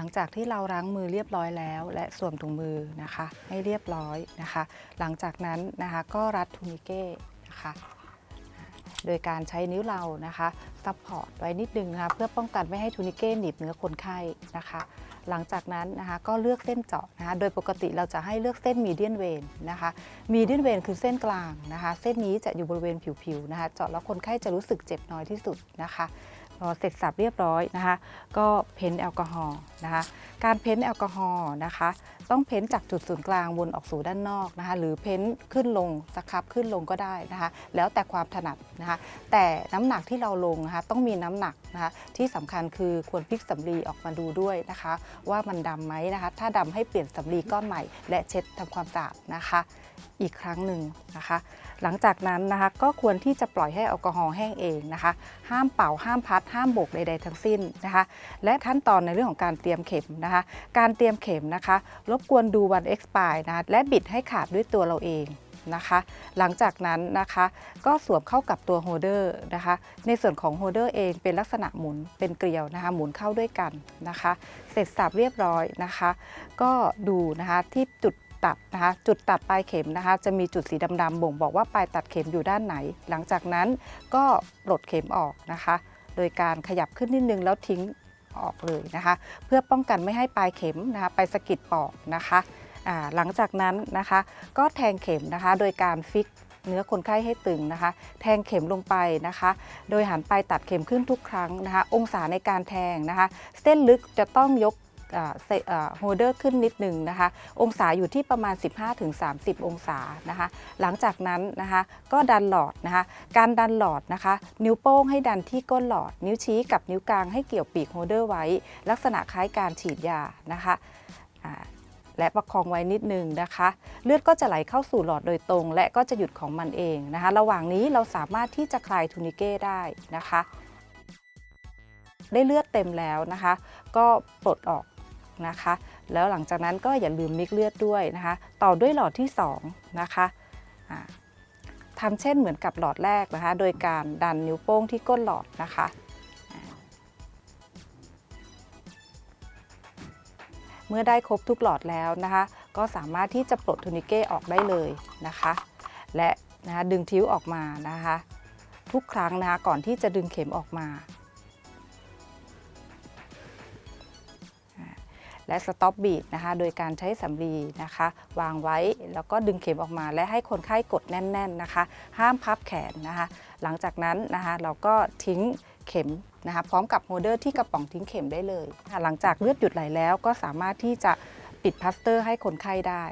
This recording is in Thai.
ลังจากที่เราล้างมือเรียบร้อยแล้ว และสวมถุงมือนะคะ ให้เรียบร้อยนะคะ หลังจากนั้นนะคะก็รัดทูนิเก้นะคะโดยการใช้นิ้วเรานะคะซับพอร์ตไว้นิดนึงนะคะเพื่อป้องกันไม่ให้ทูนิเก้หนีบเนื้อคนไข้นะคะ หลังจากนั้นนะคะก็เลือกเส้นเจาะนะคะโดยปกติเราจะให้เลือกเส้นมีเดียนเวนนะคะมีเดียนเวนคือเส้นกลางนะคะ เส้นนี้จะอยู่บริเวณผิวๆนะคะ เจาะแล้วคนไข้จะรู้สึกเจ็บน้อยที่สุดนะคะ พอเสร็จสับเรียบร้อยนะคะ ก็เพ้นแอลกอฮอล์นะคะ การเพ้นแอลกอฮอล์นะคะ ต้องเพ้นจากจุดศูนย์กลางวนออกสู่ด้านนอกนะคะ หรือเพ้นขึ้นลงสครับขึ้นลงก็ได้นะคะ แล้วแต่ความถนัดนะคะ แต่น้ำหนักที่เราลงนะคะต้องมีน้ำหนักนะคะที่สำคัญคือควรพลิกสำลีออกมาดูด้วยนะคะ ว่ามันดำไหมนะคะ ถ้าดำให้เปลี่ยนสำลีก้อนใหม่ และเช็ดทำความสะอาดนะคะอีกครั้งหนึ่งนะคะ หลังจากนั้นนะคะก็ควรที่จะปล่อยให้แอลกอฮอล์แห้งเองนะคะ ห้ามเป่าห้ามพัดห้ามโบกใด ๆ ทั้งสิ้นนะคะ และขั้นตอนในเรื่องของการเตรียมเข็มนะคะ การเตรียมเข็มนะคะ รบกวนดูวัน expire นะะและบิดให้ขาดด้วยตัวเราเองนะคะ หลังจากนั้นนะคะก็สวมเข้ากับตัวโฮเดอร์นะคะ ในส่วนของโฮเดอร์เองเป็นลักษณะหมุนเป็นเกลียวนะคะ หมุนเข้าด้วยกันนะคะ เสร็จสับเรียบร้อยนะคะ ก็ดูนะคะที่จุดตัดนะคะจุดตัดปลายเข็มนะคะ จะมีจุดสีดำๆบ่งบอกว่าปลายตัดเข็มอยู่ด้านไหน หลังจากนั้นก็ปลดเข็มออกนะคะ โดยการขยับขึ้นนิดนึงแล้วทิ้งออกเลยนะคะ เพื่อป้องกันไม่ให้ปลายเข็มนะคะไปสะกิดปอกนะคะหลังจากนั้นนะคะก็แทงเข็มนะคะโดยการฟิกเนื้อคนไข้ให้ตึงนะคะ แทงเข็มลงไปนะคะ โดยหันไปตัดเข็มขึ้นทุกครั้งนะคะ องศาในการแทงนะคะ เส้นลึกจะต้องยก โฮเดอร์ขึ้นนิดหนึ่งนะคะ องศาอยู่ที่ประมาณ 15-30 องศานะคะ หลังจากนั้นนะคะก็ดันหลอดนะคะ การดันหลอดนะคะ นิ้วโป้งให้ดันที่ก้นหลอด นิ้วชี้กับนิ้วกลางให้เกี่ยวปีกโฮเดอร์ไว้ ลักษณะคล้ายการฉีดยานะคะและประคองไว้นิดนึงนะคะ เลือดก็จะไหลเข้าสู่หลอดโดยตรง และก็จะหยุดของมันเองนะคะ ระหว่างนี้เราสามารถที่จะคลายทูนิเก้ได้นะคะ ได้เลือดเต็มแล้วนะคะ ก็ปลดออก นะคะ แล้วหลังจากนั้นก็อย่าลืมมิกเลือดด้วยนะคะ ต่อด้วยหลอดที่2นะคะทำเช่นเหมือนกับหลอดแรกนะคะ โดยการดันนิ้วโป้งที่ก้นหลอดนะคะเมื่อได้ครบทุกหลอดแล้วนะคะ ก็สามารถที่จะปลดทูนิเก้ออกได้เลยนะคะ และนะคะดึงทิ้วออกมานะคะ ทุกครั้งนะคะก่อนที่จะดึงเข็มออกมา และสต็อปบีดนะคะ โดยการใช้สำลีนะคะ วางไว้แล้วก็ดึงเข็มออกมา และให้คนไข้กดแน่น ๆนะคะ ห้ามพับแขนนะคะ หลังจากนั้นนะคะเราก็ทิ้งเข็มนะคะพร้อมกับโฮเดอร์ที่กระป๋องทิ้งเข็มได้เลย หลังจากเลือดหยุดไหลแล้วก็สามารถที่จะปิดพลาสเตอร์ให้คนไข้ได้